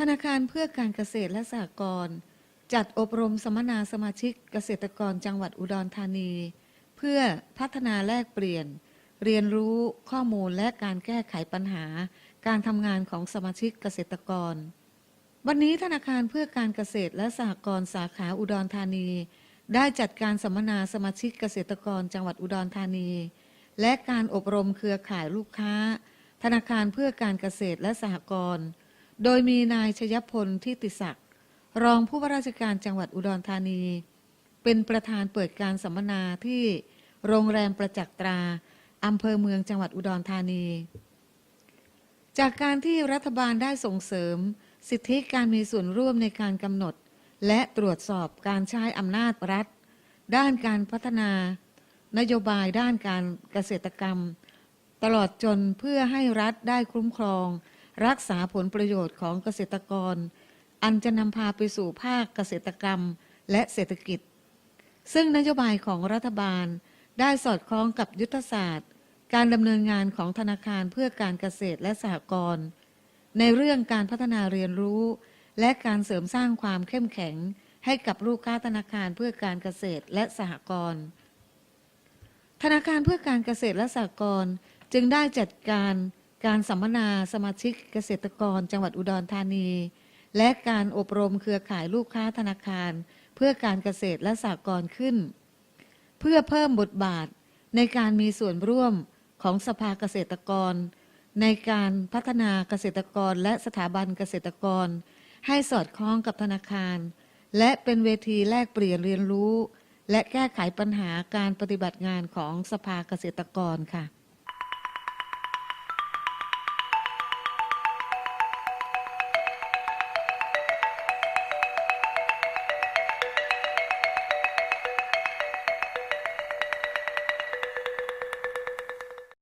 ธนาคารเพื่อการเกษตรและสหกรณ์จัดอบรมสัมมนาสมาชิกเกษตรกรจังหวัดอุดรธานี เพื่อพัฒนาแลกเปลี่ยน เรียนรู้ข้อมูลและการแก้ไขปัญหา การทำงานของสมาชิกเกษตรกร วันนี้ธนาคารเพื่อการเกษตรและสหกรณ์สาขาอุดรธานี ได้จัดการสัมมนาสมาชิกเกษตรกรจังหวัดอุดรธานี และการอบรมเครือข่ายลูกค้า ธนาคารเพื่อการเกษตรและสหกรณ์ โดยมีนายชยพลทิติศักดิ์รองผู้ว่าราชการจังหวัดอุดรธานี เป็นประธานเปิดการสัมมนาที่โรงแรมประจักษ์ตราอำเภอเมืองจังหวัดอุดรธานี จากการที่รัฐบาลได้ส่งเสริม สิทธิการมีส่วนร่วมในการกำหนด และตรวจสอบการใช้อำนาจรัฐ ด้านการพัฒนา นโยบายด้านการเกษตรกรรม ตลอดจนเพื่อให้รัฐได้คุ้มครอง รักษาผลประโยชน์ของเกษตรกร อันจะนำพาไปสู่ภาคเกษตรกรรมและเศรษฐกิจ ซึ่งนโยบายของรัฐบาลได้สอดคล้องกับยุทธศาสตร์ การดำเนินงานของธนาคารเพื่อการเกษตรและสหกรณ์ในเรื่องการพัฒนาเรียนรู้ และการเสริมสร้างความเข้มแข็ง ให้กับลูกค้าธนาคารเพื่อการเกษตรและสหกรณ์ธนาคารเพื่อการเกษตรและสหกรณ์จึงได้จัดการ การสัมมนาสมาชิกเกษตรกรจังหวัดอุดรธานี และการอบรมเครือข่ายลูกค้าธนาคาร เพื่อการเกษตรและสหกรณ์ขึ้น เพื่อเพิ่มบทบาทในการมีส่วนร่วมของสภาเกษตรกร ในการพัฒนาเกษตรกรและสถาบันเกษตรกร ให้สอดคล้องกับธนาคาร และเป็นเวทีแลกเปลี่ยนเรียนรู้ และแก้ไขปัญหาการปฏิบัติงานของสภาเกษตรกรค่ะ